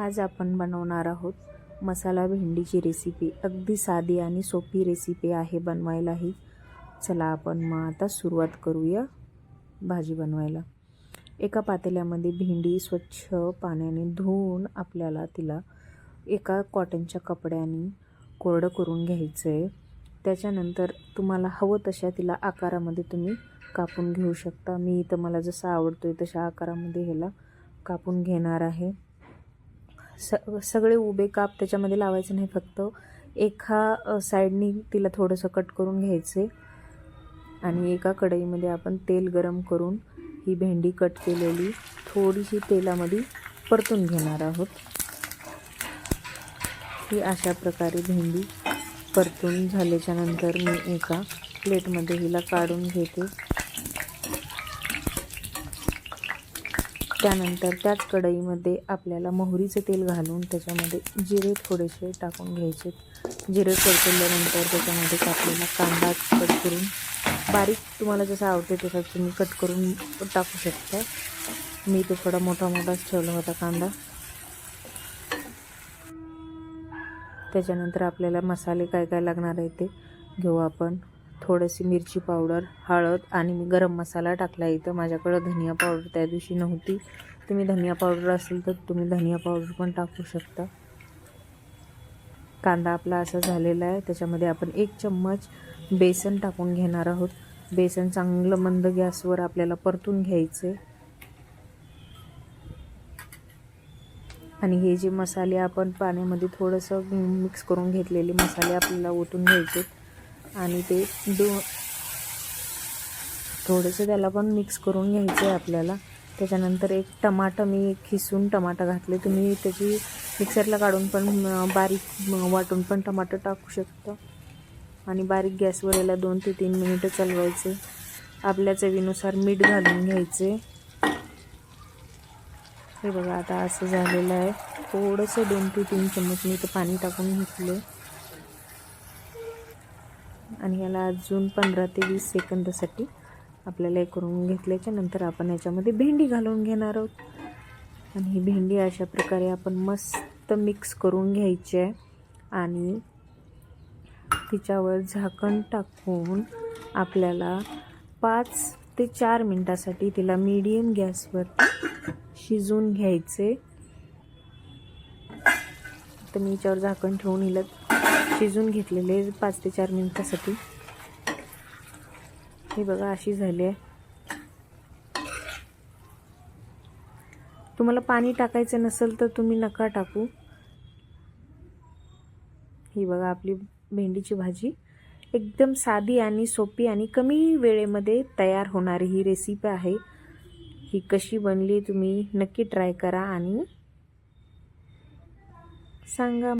आज आपण बनवणार आहोत मसाला भेंडीची रेसिपी अगदी साधी आणि सोपी रेसिपी आहे बनवायलाही. चला आपण मग आता सुरुवात करूया भाजी बनवायला. एका पातेल्यामध्ये भेंडी स्वच्छ पाण्याने धुवून आपल्याला तिला एका कॉटनच्या कपड्याने कोरडं करून घ्यायचं आहे त्याच्यानंतर तुम्हाला हवं तशा तिला आकारामध्ये तुम्ही कापून घेऊ शकता. मी इथं मला जसं आवडतो आहे तशा आकारामध्ये ह्याला कापून घेणार आहे. स सगळे उभे काप त्याच्यामध्ये लावायचे नाही फक्त. एका साईडनी तिला थोडंसं कट करून घ्यायचे. आणि एका कढईमध्ये आपण तेल गरम करून ही भेंडी कट केलेली थोडीशी तेलामध्ये परतून घेणार आहोत. ही अशा प्रकारे भेंडी परतून झाल्याच्यानंतर मी एका प्लेटमध्ये हिला काढून घेते. त्यानंतर त्याच कढईमध्ये आपल्याला मोहरीचं तेल घालून त्याच्यामध्ये जिरे थोडेसे टाकून घ्यायचे. जिरे परतवल्यानंतर त्याच्यामध्ये कापलेला कांदा कट करून बारीक तुम्हाला जसं आवडते तसा तुम्ही कट करून टाकू शकता. मी तो थोडा मोठा मोठाच ठेवला होता कांदा. त्याच्यानंतर आपल्याला मसाले काय काय लागणार आहे ते घेऊ आपण. थोडीशी मिरची पावडर हळद आणि मी गरम मसाला टाकला इथं. माझ्याकडं धनिया पावडर त्या दिवशी नव्हती. तुम्ही धनिया पावडर असेल तर तुम्ही धनिया पावडर पण टाकू शकता. कांदा आपला असा झालेला आहे. त्याच्यामध्ये आपण एक चम्मच बेसन टाकून घेणार आहोत. बेसन चांगलं मंद गॅसवर आपल्याला परतून घ्यायचे. आणि हे जे मसाले आपण पाण्यामध्ये थोडंसं मिक्स करून घेतलेले मसाले आपल्याला ओतून घ्यायचे आणि ते दो थोडंसं त्याला पण मिक्स करून घ्यायचं आहे आपल्याला. त्याच्यानंतर एक टमाटर मी खिसून टमाटा घातले. तुम्ही त्याची मिक्सरला काढून पण बारीक वाटून पण टमाटर टाकू शकता. आणि बारीक गॅसवर याला दोन ते तीन मिनिटं चालवायचे. आपल्या चवीनुसार मीठ घालून घ्यायचे. हे बघा आता असं झालेलं आहे. थोडंसं दोन ते तीन चम्मच मी इथं पाणी टाकून घेतलं आणि याला अजून पंधरा ते वीस सेकंदासाठी आपल्याला हे करून घेतल्याच्या नंतर आपण याच्यामध्ये भेंडी घालून घेणार आहोत. आणि ही भेंडी अशा प्रकारे आपण मस्त मिक्स करून घ्यायची आहे. आणि तिच्यावर झाकण टाकून आपल्याला पाच ते चार मिनटासाठी तिला मीडियम गॅसवर शिजवून घ्यायचे. तर मी याच्यावर झाकण ठेवून हिला शिजून घेतलेले पाच ते चार मिनटासाठी. हे बघा अशी झाली आहे. तुम्हाला पाणी टाकायचं नसेल तर तुम्ही नका टाकू. ही बघा आपली भेंडीची भाजी एकदम साधी आणि सोपी आणि कमी वेळेमध्ये तयार होणारी ही रेसिपी आहे. ही कशी बनली तुम्ही नक्की ट्राय करा आणि सांगा.